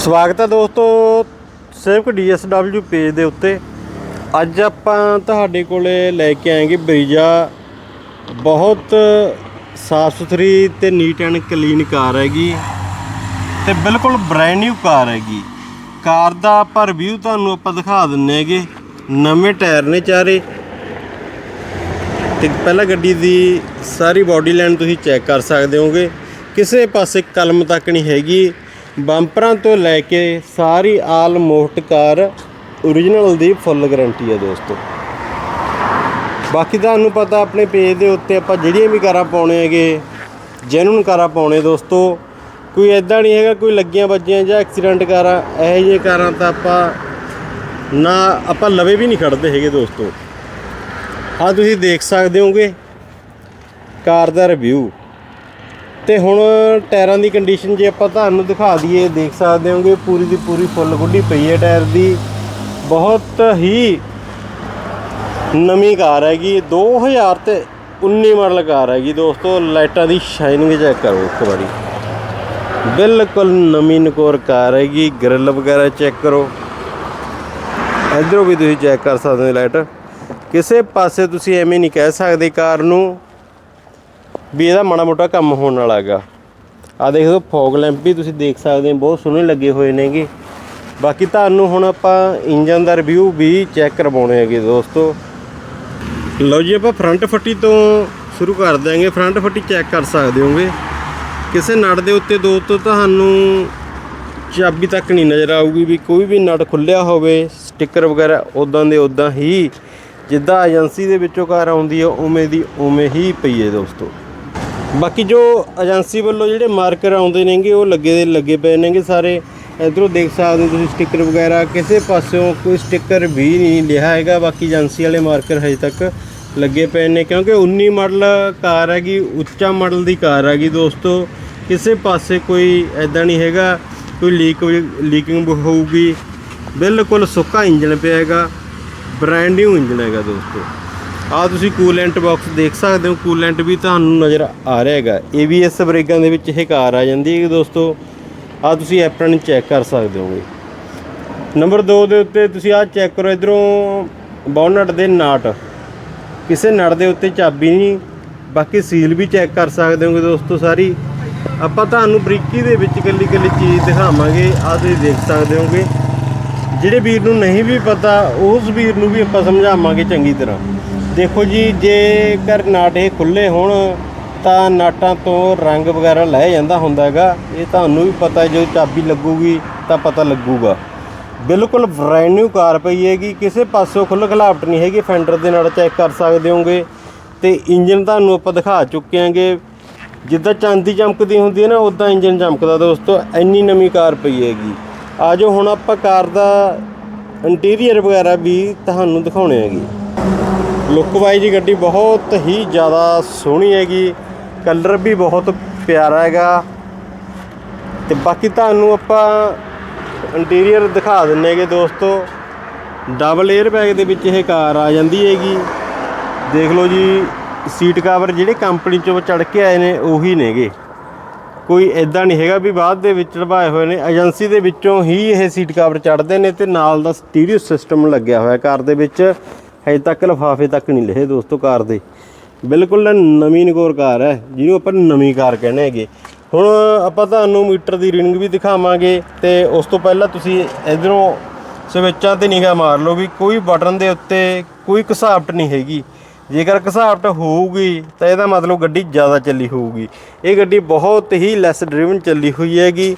ਸਵਾਗਤ ਹੈ ਦੋਸਤੋ ਸੇਵਕ ਡੀਐਸਡਬਲਯੂ ਪੇਜ ਦੇ ਉੱਤੇ। ਅੱਜ ਆਪਾਂ ਤੁਹਾਡੇ ਕੋਲੇ ਲੈ ਕੇ ਆਏਗੇ ਬਰੀਜਾ। ਬਹੁਤ ਸਾਫ਼ ਸੁਥਰੀ ਤੇ ਨੀਟ ਐਂਡ ਕਲੀਨ ਕਾਰ ਹੈਗੀ। ਤੇ ਬਿਲਕੁਲ ਬ੍ਰੈਂਡ ਨਿਊ ਕਾਰ ਹੈਗੀ। ਕਾਰ ਦਾ ਆਪਾਂ ਰਿਵਿਊ ਤੁਹਾਨੂੰ ਆਪਾਂ ਦਿਖਾ ਦਿੰਨੇ ਹੈਗੇ। ਨਵੇਂ ਟਾਇਰ ਨੇ ਚਾਰੇ। ਤੇ ਪਹਿਲਾਂ ਗੱਡੀ ਦੀ ਸਾਰੀ ਬਾਡੀ ਲਾਈਨ ਤੁਸੀਂ ਚੈੱਕ ਕਰ ਸਕਦੇ ਹੋਗੇ। ਕਿਸੇ ਪਾਸੇ ਕਲਮ ਤੱਕ ਨਹੀਂ ਹੈਗੀ। ਬੰਪਰਾਂ ਤੋਂ ਲੈ ਕੇ ਸਾਰੀ ਆਲਮੋਸਟ ਕਾਰ origignal ਦੀ ਫੁੱਲ ਗਾਰੰਟੀ ਹੈ ਦੋਸਤੋ। ਬਾਕੀ ਤੁਹਾਨੂੰ ਪਤਾ ਆਪਣੇ ਪੇਜ ਦੇ ਉੱਤੇ ਆਪਾਂ ਜਿਹੜੀਆਂ ਵੀ ਕਾਰਾਂ ਪਾਉਣੇ ਹੈਗੇ ਜੈਨੂਨ ਕਾਰਾਂ ਪਾਉਣੇ ਦੋਸਤੋ, ਕੋਈ ਐਦਾਂ ਨਹੀਂ ਹੈਗਾ, ਕੋਈ ਲੱਗੀਆਂ ਵੱਜੀਆਂ ਜਾਂ ਐਕਸੀਡੈਂਟ ਕਾਰਾਂ, ਇਹੋ ਜਿਹੀਆਂ ਕਾਰਾਂ ਤਾਂ ਆਪਾਂ ਨਾ, ਆਪਾਂ ਲਵੇ ਵੀ ਨਹੀਂ ਖੜਦੇ ਹੈਗੇ ਦੋਸਤੋ। ਆ ਤੁਸੀਂ ਦੇਖ ਸਕਦੇ ਹੋਗੇ ਕਾਰ ਦਾ ਰਿਵਿਊ ਤੇ ਹੁਣ ਟਾਇਰਾਂ ਦੀ ਕੰਡੀਸ਼ਨ ਜੇ ਆਪਾਂ ਤੁਹਾਨੂੰ ਦਿਖਾ ਦਈਏ, ਦੇਖ ਸਕਦੇ ਹੋਗੇ, ਪੂਰੀ ਦੀ ਪੂਰੀ ਫੁੱਲ ਗੁੱਡੀ ਪਈ ਹੈ ਟਾਇਰ ਦੀ। ਬਹੁਤ ਹੀ ਨਵੀਂ ਕਾਰ ਹੈਗੀ 2000 ਤੇ 19 ਮਾਡਲ ਕਾਰ ਹੈਗੀ। ਦੋਸਤੋ, ਲਾਈਟਾਂ ਦੀ ਸ਼ਾਈਨਿੰਗ ਚੈੱਕ ਕਰੋ ਇੱਕ ਵਾਰੀ। ਬਿਲਕੁਲ ਨਵੀਂ ਨਕੋਰ ਕਾਰ ਹੈਗੀ ਗ੍ਰਿਲ ਵਗੈਰਾ ਚੈੱਕ ਕਰੋ। ਇਧਰੋਂ ਵੀ ਤੁਸੀਂ ਚੈੱਕ ਕਰ ਸਕਦੇ ਹੋ ਲਾਈਟ। ਕਿਸੇ ਪਾਸੇ ਤੁਸੀਂ ਐਵੇਂ ਨਹੀਂ ਕਹਿ ਸਕਦੇ ਕਾਰ ਨੂੰ। ਵੀ ਇਹਦਾ ਮਾੜਾ ਮੋਟਾ ਕੰਮ ਹੋਣ ਵਾਲਾ ਹੈਗਾ। ਆ ਦੇਖ ਲਓ, ਫੌਗ ਲੈਂਪ ਵੀ ਤੁਸੀਂ ਦੇਖ ਸਕਦੇ ਹੋ, ਬਹੁਤ ਸੋਹਣੇ ਲੱਗੇ ਹੋਏ ਨੇਗੇ। ਬਾਕੀ ਤੁਹਾਨੂੰ ਹੁਣ ਆਪਾਂ ਇੰਜਨ ਦਾ ਰਿਵਿਊ ਵੀ ਚੈੱਕ ਕਰਵਾਉਣੇ ਹੈਗੇ ਦੋਸਤੋ। ਲਓ ਜੀ, ਆਪਾਂ ਫਰੰਟ ਫੱਟੀ ਤੋਂ ਸ਼ੁਰੂ ਕਰ ਦਿਆਂਗੇ। ਫਰੰਟ ਫੱਟੀ ਚੈੱਕ ਕਰ ਸਕਦੇ ਹੋਗੇ ਕਿਸੇ ਨਟ ਦੇ ਉੱਤੇ ਦੋਸਤੋ, ਤੁਹਾਨੂੰ ਚਾਬੀ ਤੱਕ ਨਹੀਂ ਨਜ਼ਰ ਆਊਗੀ ਵੀ ਕੋਈ ਵੀ ਨਟ ਖੁੱਲਿਆ ਹੋਵੇ ਸਟicker ਵਗੈਰਾ ਉਦਾਂ ਦੇ ਉਦਾਂ ਹੀ, ਜਿੱਦਾਂ ਏਜੰਸੀ ਦੇ ਵਿੱਚੋਂ ਕਾਰ ਆਉਂਦੀ ਹੈ ਉਵੇਂ ਦੀ ਉਵੇਂ ਹੀ ਪਈ ਹੈ ਦੋਸਤੋ। ਬਾਕੀ ਜੋ ਏਜੰਸੀ ਵੱਲੋਂ ਜਿਹੜੇ ਮਾਰਕਰ ਆਉਂਦੇ ਨੇਗੇ, ਉਹ ਲੱਗੇ ਦੇ ਲੱਗੇ ਪਏ ਨੇਗੇ ਸਾਰੇ। ਇਧਰੋਂ ਦੇਖ ਸਕਦੇ ਹੋ ਤੁਸੀਂ ਸਟicker ਵਗੈਰਾ, ਕਿਸੇ ਪਾਸਿਓਂ ਕੋਈ ਸਟicker ਵੀ ਨਹੀਂ ਲਿਆ ਹੈਗਾ। ਬਾਕੀ ਏਜੰਸੀ ਵਾਲੇ ਮਾਰਕਰ ਹਜੇ ਤੱਕ ਲੱਗੇ ਪਏ ਨੇ, ਕਿਉਂਕਿ 19 ਮਾਡਲ ਕਾਰ ਹੈਗੀ, ਉੱਚਾ ਮਾਡਲ ਦੀ ਕਾਰ ਹੈਗੀ ਦੋਸਤੋ। ਕਿਸੇ ਪਾਸੇ ਕੋਈ ਐਦਾਂ ਨਹੀਂ ਹੈਗਾ, ਕੋਈ ਲੀਕ ਲੀਕਿੰਗ ਹੋਊਗੀ। ਬਿਲਕੁਲ ਸੁੱਕਾ ਇੰਜਨ ਪਿਆ ਹੈਗਾ ਬ੍ਰਾਂਡ ਨਿਊ ਇੰਜਨ ਹੈਗਾ ਦੋਸਤੋ। ਆ ਤੁਸੀਂ ਕੂਲੈਂਟ ਬਾਕਸ ਦੇਖ ਸਕਦੇ ਹੋ, ਕੂਲੈਂਟ ਵੀ ਤੁਹਾਨੂੰ ਨਜ਼ਰ ਆ ਰਿਹਾ ਹੈਗਾ। ABS ਬ੍ਰੇਕਾਂ ਦੇ ਵਿੱਚ ਇਹ ਕਾਰ ਆ ਜਾਂਦੀ ਹੈ ਦੋਸਤੋ। ਆ ਤੁਸੀਂ ਐਪਰਨ ਚੈੱਕ ਕਰ ਸਕਦੇ ਹੋਗੇ। ਨੰਬਰ 2 ਦੇ ਉੱਤੇ ਤੁਸੀਂ ਆ ਚੈੱਕ ਕਰੋ, ਇਧਰੋਂ ਬੋਨਟ ਦੇ ਨਾਟ। ਕਿਸੇ ਨਟ ਦੇ ਉੱਤੇ ਚਾਬੀ ਨਹੀਂ, ਬਾਕੀ ਸੀਲ ਵੀ ਚੈੱਕ ਕਰ ਸਕਦੇ ਹੋਗੇ ਦੋਸਤੋ ਸਾਰੀ। ਆਪਾਂ ਤੁਹਾਨੂੰ ਬਰੀਕੀ ਦੇ ਵਿੱਚ ਇਕੱਲੀ ਇਕੱਲੀ ਚੀਜ਼ ਦਿਖਾਵਾਂਗੇ ਆ ਤੁਸੀਂ ਦੇਖ ਸਕਦੇ ਹੋਗੇ। ਜਿਹੜੇ ਵੀਰ ਨੂੰ ਨਹੀਂ ਵੀ ਪਤਾ, ਉਸ ਵੀਰ ਨੂੰ ਵੀ ਆਪਾਂ ਸਮਝਾਵਾਂਗੇ ਚੰਗੀ ਤਰ੍ਹਾਂ। ਦੇਖੋ ਜੀ, ਜੇਕਰ ਨਾਟ ਇਹ ਖੁੱਲੇ ਹੋਣ, ਤਾਂ ਨਾਟਾਂ ਤੋਂ ਰੰਗ ਵਗੈਰਾ ਲੈ ਜਾਂਦਾ ਹੁੰਦਾ ਹੈਗਾ। ਇਹ ਤੁਹਾਨੂੰ ਵੀ ਪਤਾ, ਜਦੋਂ ਚਾਬੀ ਲੱਗੂਗੀ, ਤਾਂ ਪਤਾ ਲੱਗੂਗਾ। ਬਿਲਕੁਲ ਬ੍ਰੈਂਡ ਕਾਰ ਪਈ ਹੈਗੀ। ਕਿਸੇ ਪਾਸੋਂ ਖੁੱਲ੍ਹ ਖਲਾਵਟ ਨਹੀਂ ਹੈਗੀ। ਫੈਂਡਰ ਦੇ ਨਾਲ ਚੈੱਕ ਕਰ ਸਕਦੇ ਹੋਗੇ ਤੇ ਇੰਜਨ ਤੁਹਾਨੂੰ ਆਪਾਂ ਦਿਖਾ ਚੁੱਕੇ ਹਾਂਗੇ। ਜਿੱਦਾਂ ਚਾਂਦੀ ਚਮਕਦੀ ਹੁੰਦੀ ਹੈ ਨਾ ਉਦਾਂ ਇੰਜਨ ਚਮਕਦਾ ਦੋਸਤੋ। ਇੰਨੀ ਨਵੀਂ ਕਾਰ ਪਈ ਹੈਗੀ। ਆਜੋ ਹੁਣ ਆਪਾਂ ਕਾਰ ਦਾ ਇੰਟੀਰੀਅਰ ਵਗੈਰਾ ਵੀ ਤੁਹਾਨੂੰ ਦਿਖਾਉਣੇ ਹੈਗੇ। ਲੁੱਕ ਵਾਈਜ਼ ਗੱਡੀ ਬਹੁਤ ਹੀ ਜ਼ਿਆਦਾ ਸੋਹਣੀ ਹੈਗੀ। ਕਲਰ ਵੀ ਬਹੁਤ ਪਿਆਰਾ ਹੈਗਾ। ਤੇ ਬਾਕੀ ਤੁਹਾਨੂੰ ਆਪਾਂ ਇੰਟੀਰੀਅਰ ਦਿਖਾ ਦਿੰਨੇ ਹੈਗੇ ਦੋਸਤੋ। ਡਬਲ 에ਅਰ ਬੈਗ ਦੇ ਵਿੱਚ ਇਹ ਕਾਰ ਆ ਜਾਂਦੀ ਹੈਗੀ। ਦੇਖ ਲਓ ਜੀ, ਸੀਟ ਕਵਰ ਜਿਹੜੇ ਕੰਪਨੀ ਚੋਂ ਚੜ ਕੇ ਆਏ ਨੇ ਉਹੀ ਨੇਗੇ। ਕੋਈ ਐਦਾਂ ਨਹੀਂ ਹੈਗਾ ਵੀ ਬਾਅਦ ਦੇ ਵਿੱਚ ਲਵਾਏ ਹੋਏ ਨੇ। ਏਜੰਸੀ ਦੇ ਵਿੱਚੋਂ ਹੀ ਇਹ ਸੀਟ ਕਵਰ ਚੜਦੇ ਨੇ ਤੇ ਨਾਲ ਦਾ ਸਟੀਰੀਓ ਸਿਸਟਮ ਲੱਗਿਆ ਹੋਇਆ ਕਾਰ ਦੇ ਵਿੱਚ। ਹਜੇ ਤੱਕ ਲਿਫਾਫੇ ਤੱਕ ਨਹੀਂ ਲਿਖੇ ਦੋਸਤੋ ਕਾਰ ਦੇ। ਬਿਲਕੁਲ ਨਵੀਂ ਨਗੋਰ ਕਾਰ ਹੈ, ਜਿਹਨੂੰ ਆਪਾਂ ਨਵੀਂ ਕਾਰ ਕਹਿੰਦੇ ਹੈਗੇ। ਹੁਣ ਆਪਾਂ ਤੁਹਾਨੂੰ ਮੀਟਰ ਦੀ ਰੀਡਿੰਗ ਵੀ ਦਿਖਾਵਾਂਗੇ ਤੇ ਉਸ ਤੋਂ ਪਹਿਲਾਂ ਤੁਸੀਂ ਇਧਰੋਂ ਸਵਿੱਚਾਂ ਤੇ ਨਿਗਾਹ ਮਾਰ ਲਓ ਵੀ ਕੋਈ ਬਟਨ ਦੇ ਉੱਤੇ ਕੋਈ ਘਸਾਵਟ ਨਹੀਂ ਹੈਗੀ। ਜੇਕਰ ਘਸਾਵਟ ਹੋਊਗੀ ਤਾਂ ਇਹਦਾ ਮਤਲਬ ਗੱਡੀ ਜ਼ਿਆਦਾ ਚੱਲੀ ਹੋਊਗੀ। ਇਹ ਗੱਡੀ ਬਹੁਤ ਹੀ ਲੈਸ ਡਰਿਵਨ ਚੱਲੀ ਹੋਈ ਹੈਗੀ।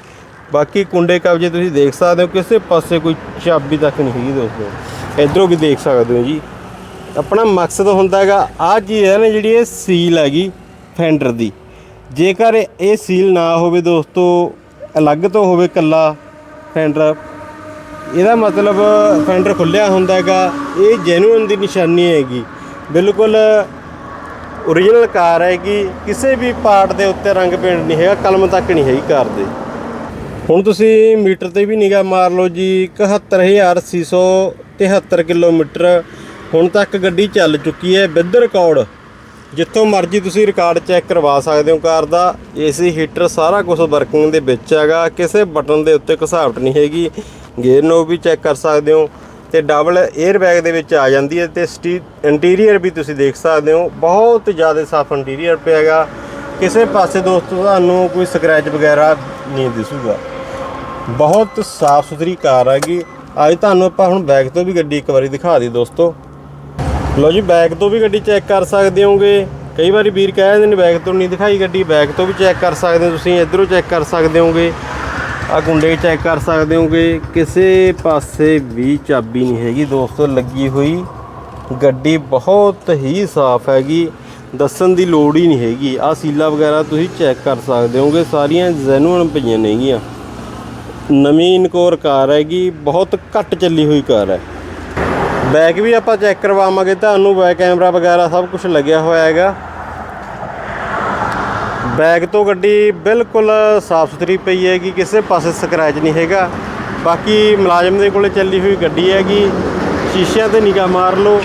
ਬਾਕੀ ਕੁੰਡੇ ਕਬਜੇ ਤੁਸੀਂ ਦੇਖ ਸਕਦੇ ਹੋ, ਕਿਸੇ ਪਾਸੇ ਕੋਈ ਚਾਬੀ ਤੱਕ ਨਹੀਂ ਹੈਗੀ ਦੋਸਤੋ। ਇਧਰੋਂ ਵੀ ਦੇਖ ਸਕਦੇ ਹੋ ਜੀ। ਆਪਣਾ ਮਕਸਦ ਹੁੰਦਾ ਹੈਗਾ, ਆਹ ਚੀਜ਼ ਹੈ ਨਾ ਜਿਹੜੀ ਇਹ ਸੀਲ ਹੈਗੀ ਫੈਂਡਰ ਦੀ। ਜੇਕਰ ਇਹ ਸੀਲ ਨਾ ਹੋਵੇ ਦੋਸਤੋ, ਅਲੱਗ ਤੋਂ ਹੋਵੇ ਕੱਲਾ ਫੈਂਡਰ ਇਹਦਾ ਮਤਲਬ ਫੈਂਡਰ ਖੁੱਲਿਆ ਹੁੰਦਾ ਹੈਗਾ, ਇਹ ਜੈਨੂਇਨ ਦੀ ਨਿਸ਼ਾਨੀ ਹੈਗੀ। ਬਿਲਕੁਲ ਓਰੀਜਨਲ ਕਾਰ ਹੈਗੀ, ਕਿਸੇ ਵੀ ਪਾਰਟ ਦੇ ਉੱਤੇ ਰੰਗ ਪੇਂਟ ਨਹੀਂ ਹੈਗਾ, ਕਲਮ ਤੱਕ ਨਹੀਂ ਹੈਗੀ ਕਾਰ ਦੇ। ਹੁਣ ਤੁਸੀਂ ਮੀਟਰ ਤੇ ਵੀ ਨਿਗਾਹ ਮਾਰ ਲਓ ਜੀ 71673 ਕਿਲੋਮੀਟਰ ਹੁਣ ਤੱਕ ਗੱਡੀ ਚੱਲ ਚੁੱਕੀ ਹੈ ਵਿਦ ਰਿਕਾਰਡ। ਜਿੱਥੋਂ ਮਰਜ਼ੀ ਤੁਸੀਂ ਰਿਕਾਰਡ ਚੈੱਕ ਕਰਵਾ ਸਕਦੇ ਹੋ ਕਾਰ ਦਾ। ਏਸੀ ਹੀਟਰ ਸਾਰਾ ਕੁਝ ਵਰਕਿੰਗ ਦੇ ਵਿੱਚ ਹੈਗਾ। ਕਿਸੇ ਬਟਨ ਦੇ ਉੱਤੇ ਘਸਾਵਟ ਨਹੀਂ ਹੈਗੀ। ਗੇਅਰ ਨੋਬ ਵੀ ਚੈੱਕ ਕਰ ਸਕਦੇ ਹੋ। ਤੇ ਡਬਲ 에ਅਰ ਬੈਗ ਦੇ ਵਿੱਚ ਆ ਜਾਂਦੀ ਹੈ ਤੇ ਸਟੀ ਇੰਟੀਰੀਅਰ ਵੀ ਤੁਸੀਂ ਦੇਖ ਸਕਦੇ ਹੋ। ਬਹੁਤ ਜ਼ਿਆਦਾ ਸਾਫ਼ ਇੰਟੀਰੀਅਰ ਪਿਆ ਹੈਗਾ। ਕਿਸੇ ਪਾਸੇ ਦੋਸਤੋ, ਤੁਹਾਨੂੰ ਕੋਈ ਸਕ੍ਰੈਚ ਵਗੈਰਾ ਨਹੀਂ ਦਿਸੂਗਾ। ਬਹੁਤ ਸਾਫ਼ ਸੁਥਰੀ ਕਾਰ ਹੈਗੀ। ਅੱਜ ਤੁਹਾਨੂੰ ਆਪਾਂ ਹੁਣ ਬੈਗ ਤੋਂ ਵੀ ਗੱਡੀ ਇੱਕ ਵਾਰੀ ਦਿਖਾ ਦੀ ਦੋਸਤੋ। ਲੋ ਜੀ ਬੈਕ ਤੋਂ ਵੀ ਗੱਡੀ ਚੈੱਕ ਕਰ ਸਕਦੇ ਹੋਗੇ। ਕਈ ਵਾਰੀ ਵੀਰ ਕਹਿ ਦਿੰਦੇ ਨੇ ਬੈਕ ਤੋਂ ਨਹੀਂ ਦਿਖਾਈ ਗੱਡੀ ਬੈਕ ਤੋਂ ਵੀ ਚੈੱਕ ਕਰ ਸਕਦੇ ਹੋ ਤੁਸੀਂ, ਇਧਰੋਂ ਚੈੱਕ ਕਰ ਸਕਦੇ ਹੋਗੇ। ਆ ਗੁੰਡੇ ਚੈੱਕ ਕਰ ਸਕਦੇ ਹੋਗੇ। ਕਿਸੇ ਪਾਸੇ ਵੀ ਚਾਬੀ ਨਹੀਂ ਹੈਗੀ ਦੋਸਤੋ, ਲੱਗੀ ਹੋਈ। ਗੱਡੀ ਬਹੁਤ ਹੀ ਸਾਫ਼ ਹੈਗੀ, ਦੱਸਣ ਦੀ ਲੋੜ ਹੀ ਨਹੀਂ ਹੈਗੀ। ਆ ਸੀਲਾ ਵਗੈਰਾ ਤੁਸੀਂ ਚੈੱਕ ਕਰ ਸਕਦੇ ਹੋਗੇ, ਸਾਰੀਆਂ ਜੈਨੂਅਨ ਪਈਆਂ ਨੇਗੀਆਂ। ਨਵੀਂ ਇਨਕੋਰ ਕਾਰ ਹੈਗੀ, ਬਹੁਤ ਘੱਟ ਚੱਲੀ ਹੋਈ ਕਾਰ ਹੈ। ਬੈਕ ਵੀ ਆਪਾਂ ਚੈੱਕ ਕਰਵਾਵਾਂਗੇ, ਤੁਹਾਨੂੰ ਬੈਕ ਕੈਮਰਾ ਵਗੈਰਾ ਸਭ ਕੁਝ ਲੱਗਿਆ ਹੋਇਆ ਹੈਗਾ। ਬੈਕ ਤੋਂ ਗੱਡੀ ਬਿਲਕੁਲ ਸਾਫ਼ ਸੁਥਰੀ ਪਈ ਹੈਗੀ, ਕਿਸੇ ਪਾਸੇ ਸਕ੍ਰੈਚ ਨਹੀਂ ਹੈਗਾ। ਬਾਕੀ ਮੁਲਾਜ਼ਮ ਦੇ ਕੋਲੇ ਚੱਲੀ ਹੋਈ ਗੱਡੀ ਹੈਗੀ, ਸ਼ੀਸ਼ਿਆਂ ਤੇ ਨਿਗਾਹ ਮਾਰ ਲਓ।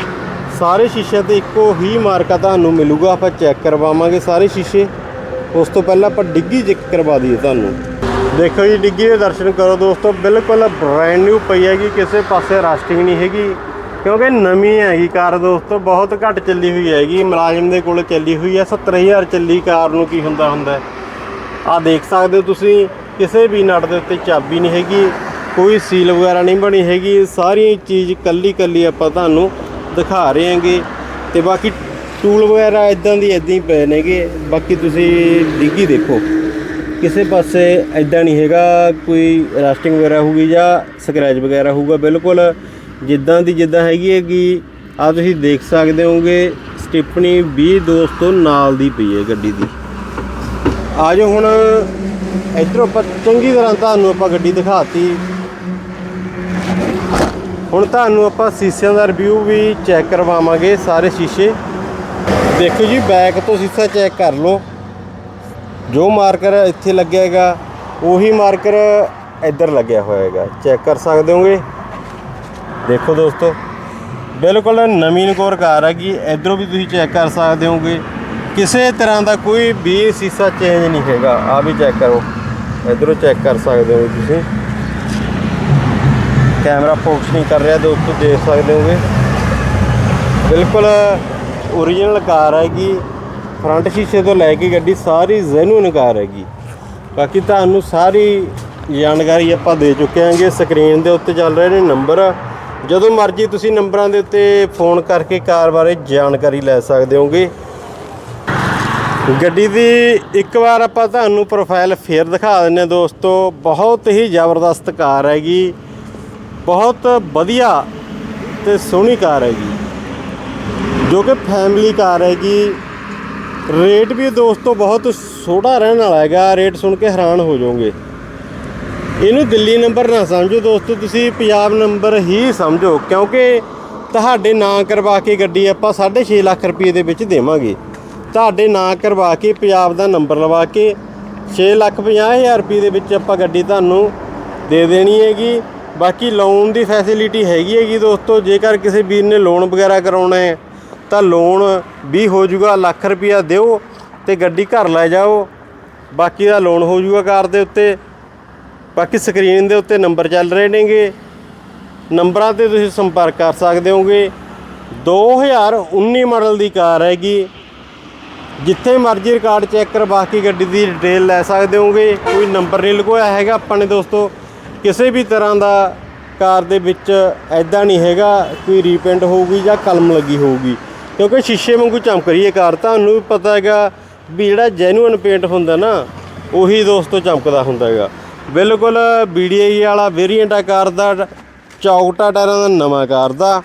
ਸਾਰੇ ਸ਼ੀਸ਼ਿਆਂ ਤੇ ਇੱਕੋ ਹੀ ਮਾਰਕਾ ਤੁਹਾਨੂੰ ਮਿਲੂਗਾ, ਆਪਾਂ ਚੈੱਕ ਕਰਵਾਵਾਂਗੇ ਸਾਰੇ ਸ਼ੀਸ਼ੇ। ਉਸ ਤੋਂ ਪਹਿਲਾਂ ਆਪਾਂ ਡਿੱਗੀ ਚੈੱਕ ਕਰਵਾ ਦਈਏ ਤੁਹਾਨੂੰ। ਦੇਖੋ ਜੀ, ਡਿੱਗੀ ਦੇ ਦਰਸ਼ਨ ਕਰੋ ਦੋਸਤੋ, ਬਿਲਕੁਲ ਬ੍ਰੈਂਡ ਨਿਊ ਪਈ ਹੈਗੀ, ਕਿਸੇ ਪਾਸੇ ਰਸਟਿੰਗ ਨਹੀਂ ਹੈਗੀ। ਕਿਉਂਕਿ ਨਵੀਂ ਹੈਗੀ ਕਾਰ ਦੋਸਤੋ, ਬਹੁਤ ਘੱਟ ਚੱਲੀ ਹੋਈ ਹੈਗੀ। ਮੁਲਾਜ਼ਮ ਦੇ ਕੋਲ ਚੱਲੀ ਹੋਈ ਹੈ 70000 ਚੱਲੀ ਕਾਰ ਨੂੰ ਕੀ ਹੁੰਦਾ ਹੁੰਦਾ ਆ ਦੇਖ ਸਕਦੇ ਹੋ ਤੁਸੀਂ, ਕਿਸੇ ਵੀ ਨਟ ਦੇ ਉੱਤੇ ਚਾਬੀ ਨਹੀਂ ਹੈਗੀ, ਕੋਈ ਸੀਲ ਵਗੈਰਾ ਨਹੀਂ ਬਣੀ ਹੈਗੀ। ਸਾਰੀ ਚੀਜ਼ ਕੱਲੀ ਕੱਲੀ ਆਪਾਂ ਤੁਹਾਨੂੰ ਦਿਖਾ ਰਹੇ ਹਾਂਗੇ। ਤੇ ਬਾਕੀ ਟੂਲ ਵਗੈਰਾ ਇਦਾਂ ਦੀ ਇਦਾਂ ਹੀ ਪਏ ਨੇਗੇ। ਬਾਕੀ ਤੁਸੀਂ ਡਿੱਗੀ ਦੇਖੋ। ਕਿਸੇ ਪਾਸੇ ਐਦਾਂ ਨਹੀਂ ਹੈਗਾ, ਕੋਈ ਰਸਟਿੰਗ ਵਗੈਰਾ ਹੋਊਗੀ ਜਾਂ ਸਕ੍ਰੈਚ ਵਗੈਰਾ ਹੋਊਗਾ, ਬਿਲਕੁਲ ਜਿੱਦਾਂ ਦੀ ਜਿੱਦਾਂ ਹੈਗੀ ਹੈਗੀ ਆ ਤੁਸੀਂ ਦੇਖ ਸਕਦੇ ਹੋਗੇ ਸਟਿਪਣੀ ਵੀ ਦੋਸਤੋ ਨਾਲ ਦੀ ਪਈ ਹੈ ਗੱਡੀ ਦੀ। ਆਜੋ ਹੁਣ ਇਧਰੋਂ ਆਪਾਂ ਚੰਗੀ ਤਰ੍ਹਾਂ ਤੁਹਾਨੂੰ ਆਪਾਂ ਗੱਡੀ ਦਿਖਾਤੀ। ਹੁਣ ਤੁਹਾਨੂੰ ਆਪਾਂ ਸ਼ੀਸ਼ਿਆਂ ਦਾ ਰਿਵਿਊ ਵੀ ਚੈੱਕ ਕਰਵਾਵਾਂਗੇ ਸਾਰੇ ਸ਼ੀਸ਼ੇ। ਦੇਖੋ ਜੀ ਬੈਕ ਤੋਂ ਸ਼ੀਸ਼ਾ ਚੈੱਕ ਕਰ ਲਓ। ਜੋ ਮਾਰਕਰ ਇੱਥੇ ਲੱਗਿਆ ਹੈਗਾ, ਉਹੀ ਮਾਰਕਰ ਇੱਧਰ ਲੱਗਿਆ ਹੋਇਆ ਹੈਗਾ। ਚੈੱਕ ਕਰ ਸਕਦੇ ਹੋਗੇ ਦੇਖੋ ਦੋਸਤੋ, ਬਿਲਕੁਲ ਨਵੀਂ ਨਕੋਰ ਕਾਰ ਹੈਗੀ, ਇਧਰੋਂ ਵੀ ਤੁਸੀਂ ਚੈੱਕ ਕਰ ਸਕਦੇ ਹੋਗੇ ਕਿਸੇ ਤਰ੍ਹਾਂ ਦਾ ਕੋਈ ਵੀ ਸੀਸਾ ਚੇਂਜ ਨਹੀਂ ਹੈਗਾ ਆ ਵੀ ਚੈੱਕ ਕਰੋ। ਇਧਰੋਂ ਚੈੱਕ ਕਰ ਸਕਦੇ ਹੋ ਤੁਸੀਂ। ਕੈਮਰਾ ਫੋਕਸ ਨਹੀਂ ਕਰ ਰਿਹਾ ਦੋਸਤੋ, ਦੇਖ ਸਕਦੇ ਹੋਗੇ ਬਿਲਕੁਲ ਓਰੀਜਨਲ ਕਾਰ ਹੈਗੀ ਫਰੰਟ ਸ਼ੀਸ਼ੇ ਤੋਂ ਲੈ ਕੇ ਗੱਡੀ, ਸਾਰੀ ਜ਼ੈਨੂਨ ਕਾਰ ਹੈਗੀ। ਬਾਕੀ ਤੁਹਾਨੂੰ ਸਾਰੀ ਜਾਣਕਾਰੀ ਆਪਾਂ ਦੇ ਚੁੱਕੇ ਹਾਂਗੇ ਸਕਰੀਨ ਦੇ ਉੱਤੇ ਚੱਲ ਰਹੇ ਨੇ ਨੰਬਰ ਜਦੋਂ ਮਰਜ਼ੀ ਤੁਸੀਂ ਨੰਬਰਾਂ ਦੇ ਉੱਤੇ ਫੋਨ ਕਰਕੇ ਕਾਰ ਬਾਰੇ ਜਾਣਕਾਰੀ ਲੈ ਸਕਦੇ ਹੋਗੇ। ਗੱਡੀ ਦੀ ਇੱਕ ਵਾਰ ਆਪਾਂ ਤੁਹਾਨੂੰ ਪ੍ਰੋਫਾਈਲ ਫੇਰ ਦਿਖਾ ਦਿੰਨੇ ਦੋਸਤੋ। ਬਹੁਤ ਹੀ ਜ਼ਬਰਦਸਤ ਕਾਰ ਹੈਗੀ। ਬਹੁਤ ਵਧੀਆ ਤੇ ਸੋਹਣੀ ਕਾਰ ਹੈਗੀ। ਜੋ ਕਿ ਫੈਮਿਲੀ ਕਾਰ ਹੈਗੀ। ਰੇਟ ਵੀ ਦੋਸਤੋ ਬਹੁਤ ਛੋਟਾ ਰਹਿਣ ਵਾਲਾ ਹੈਗਾ। ਰੇਟ ਸੁਣ ਕੇ ਹੈਰਾਨ ਹੋ ਜਾਓਗੇ। ਇਹਨੂੰ ਦਿੱਲੀ ਨੰਬਰ ਨਾ ਸਮਝੋ ਦੋਸਤੋ, ਤੁਸੀਂ ਪੰਜਾਬ ਨੰਬਰ ਹੀ ਸਮਝੋ, ਕਿਉਂਕਿ ਤੁਹਾਡੇ ਨਾਂ ਕਰਵਾ ਕੇ ਗੱਡੀ ਆਪਾਂ 6.5 ਲੱਖ ਰੁਪਏ ਦੇ ਵਿੱਚ ਦੇਵਾਂਗੇ। ਤੁਹਾਡੇ ਨਾਂ ਕਰਵਾ ਕੇ ਪੰਜਾਬ ਦਾ ਨੰਬਰ ਲਵਾ ਕੇ 6 ਲੱਖ 50 ਹਜ਼ਾਰ ਰੁਪਏ ਦੇ ਵਿੱਚ ਆਪਾਂ ਗੱਡੀ ਤੁਹਾਨੂੰ ਦੇ ਦੇਣੀ ਹੈਗੀ। ਬਾਕੀ ਲੋਨ ਦੀ ਫੈਸਿਲਿਟੀ ਹੈਗੀ ਹੈਗੀ ਦੋਸਤੋ, ਜੇਕਰ ਕਿਸੇ ਵੀਰ ਨੇ ਲੋਨ ਵਗੈਰਾ ਕਰਾਉਣਾ ਹੈ, ਤਾਂ ਲੋਨ ਵੀ ਹੋ ਜਾਊਗਾ, ਲੱਖ ਰੁਪਇਆ ਦਿਓ ਤੇ ਗੱਡੀ ਘਰ ਲੈ ਜਾਓ। ਬਾਕੀ ਦਾ ਲੋਨ ਹੋ ਜਾਊਗਾ ਕਾਰ ਦੇ ਉੱਤੇ। ਬਾਕੀ ਸਕਰੀਨ ਦੇ ਉੱਤੇ ਨੰਬਰ ਚੱਲ ਰਹੇ ਨੇਗੇ। ਨੰਬਰਾਂ ਤੇ ਤੁਸੀਂ ਸੰਪਰਕ ਕਰ ਸਕਦੇ ਹੋਗੇ। 2019 ਮਾਡਲ ਦੀ ਕਾਰ ਹੈਗੀ। ਜਿੱਥੇ ਮਰਜ਼ੀ ਰਿਕਾਰਡ ਚੈੱਕ ਕਰਵਾ ਕੇ ਗੱਡੀ ਦੀ ਡਿਟੇਲ ਲੈ ਸਕਦੇ ਹੋਗੇ। ਕੋਈ ਨੰਬਰ ਨਹੀਂ ਲਗਵਾਇਆ ਹੈਗਾ। ਆਪਾਂ ਨੇ ਦੋਸਤੋ, ਕਿਸੇ ਵੀ ਤਰ੍ਹਾਂ ਦਾ ਕਾਰ ਦੇ ਵਿੱਚ ਐਦਾਂ ਨਹੀਂ ਹੈਗਾ ਕੋਈ ਰੀਪੇਂਟ ਹੋਊਗੀ ਜਾਂ ਕਲਮ ਲੱਗੀ ਹੋਊਗੀ। ਕਿਉਂਕਿ ਸ਼ੀਸ਼ੇ ਵਾਂਗੂ ਚਮਕ ਰਹੀ ਹੈ ਕਾਰ, ਤੁਹਾਨੂੰ ਵੀ ਪਤਾ ਹੈਗਾ ਵੀ ਜਿਹੜਾ ਜੈਨੂਇਨ ਪੇਂਟ ਹੁੰਦਾ ਨਾ, ਉਹੀ ਦੋਸਤੋ ਚਮਕਦਾ ਹੁੰਦਾ ਹੈਗਾ। ਬਿਲਕੁਲ BDI ਵਾਲਾ ਵੇਰੀਐਂਟ ਆ ਕਾਰ ਦਾ, ਚੌਕਟਾ ਟਾਇਰਾਂ ਦਾ, ਨਵਾਂ ਕਾਰ ਦਾ।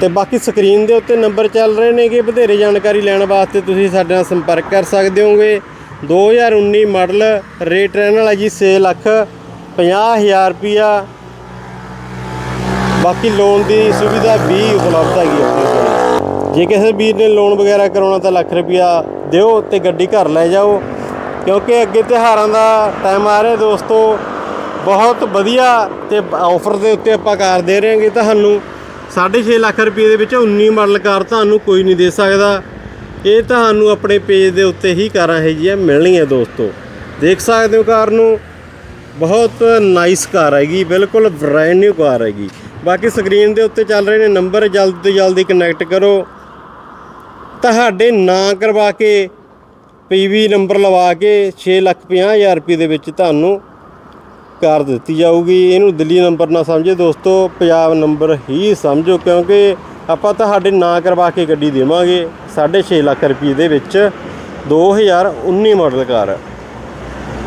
ਤੇ ਬਾਕੀ ਸਕਰੀਨ ਦੇ ਉੱਤੇ ਨੰਬਰ ਚੱਲ ਰਹੇ ਨੇਗੇ, ਵਧੇਰੇ ਜਾਣਕਾਰੀ ਲੈਣ ਵਾਸਤੇ ਤੁਸੀਂ ਸਾਡੇ ਨਾਲ ਸੰਪਰਕ ਕਰ ਸਕਦੇ ਹੋਗੇ 2019 ਮਾਡਲ ਰੇਟ ਰਹਿਣ ਵਾਲਾ ਜੀ 6 ਲੱਖ 50000 ਰੁਪਿਆ ਬਾਕੀ ਲੋਨ ਦੀ ਸੁਵਿਧਾ ਵੀ ਉਪਲਬਧ ਹੈਗੀ ਆਪਣੇ ਕੋਲ। ਜੇ ਕਿਸੇ ਵੀਰ ਨੇ ਲੋਨ ਵਗੈਰਾ ਕਰਾਉਣਾ ਤਾਂ ਲੱਖ ਰੁਪਿਆ ਦਿਓ ਤੇ ਗੱਡੀ ਘਰ ਲੈ ਜਾਓ। ਕਿਉਂਕਿ ਅੱਗੇ ਤਿਉਹਾਰਾਂ ਦਾ ਟਾਈਮ ਆ ਰਿਹਾ ਦੋਸਤੋ, ਬਹੁਤ ਵਧੀਆ ਤੇ ਆਫਰ ਦੇ ਉੱਤੇ ਆਪਾਂ ਕਾਰ ਦੇ ਰਹੇ ਹਾਂਗੇ ਤੁਹਾਨੂੰ। 6.5 ਲੱਖ ਰੁਪਏ ਦੇ ਵਿੱਚ 19 ਮਾਡਲ ਕਾਰ ਤੁਹਾਨੂੰ ਕੋਈ ਨਹੀਂ ਦੇ ਸਕਦਾ। ਇਹ ਤੁਹਾਨੂੰ ਆਪਣੇ ਪੇਜ ਦੇ ਉੱਤੇ ਹੀ ਕਾਰਾਂ ਹੈ ਜੀਆਂ ਮਿਲਣਗੀਆਂ ਦੋਸਤੋ। ਦੇਖ ਸਕਦੇ ਹੋ ਕਾਰ ਨੂੰ, ਬਹੁਤ ਨਾਈਸ ਕਾਰ ਹੈਗੀ, ਬਿਲਕੁਲ ਬ੍ਰਾਂਡ ਨਿਊ ਕਾਰ ਹੈਗੀ। ਬਾਕੀ ਸਕਰੀਨ ਦੇ ਉੱਤੇ ਚੱਲ ਰਹੇ ਨੇ ਨੰਬਰ ਜਲਦੀ ਤੋਂ ਜਲਦੀ ਕਨੈਕਟ ਕਰੋ। ਤੁਹਾਡੇ ਨਾਂ ਕਰਵਾ ਕੇ ਪੀਵੀ ਨੰਬਰ ਲਵਾ ਕੇ 650000 ਰੁਪਏ ਦੇ ਵਿੱਚ ਤੁਹਾਨੂੰ ਕਾਰ ਦਿੱਤੀ ਜਾਊਗੀ। ਇਹਨੂੰ ਦਿੱਲੀ ਨੰਬਰ ਨਾ ਸਮਝੇ। ਦੋਸਤੋ, ਪੰਜਾਬ ਨੰਬਰ ਹੀ ਸਮਝੋ, ਕਿਉਂਕਿ ਆਪਾਂ ਤੁਹਾਡੇ ਨਾਂ ਕਰਵਾ ਕੇ ਗੱਡੀ ਦੇਵਾਂਗੇ। 6.5 ਲੱਖ ਰੁਪਏ ਦੇ ਵਿੱਚ 2019 ਮਾਡਲ ਕਾਰ।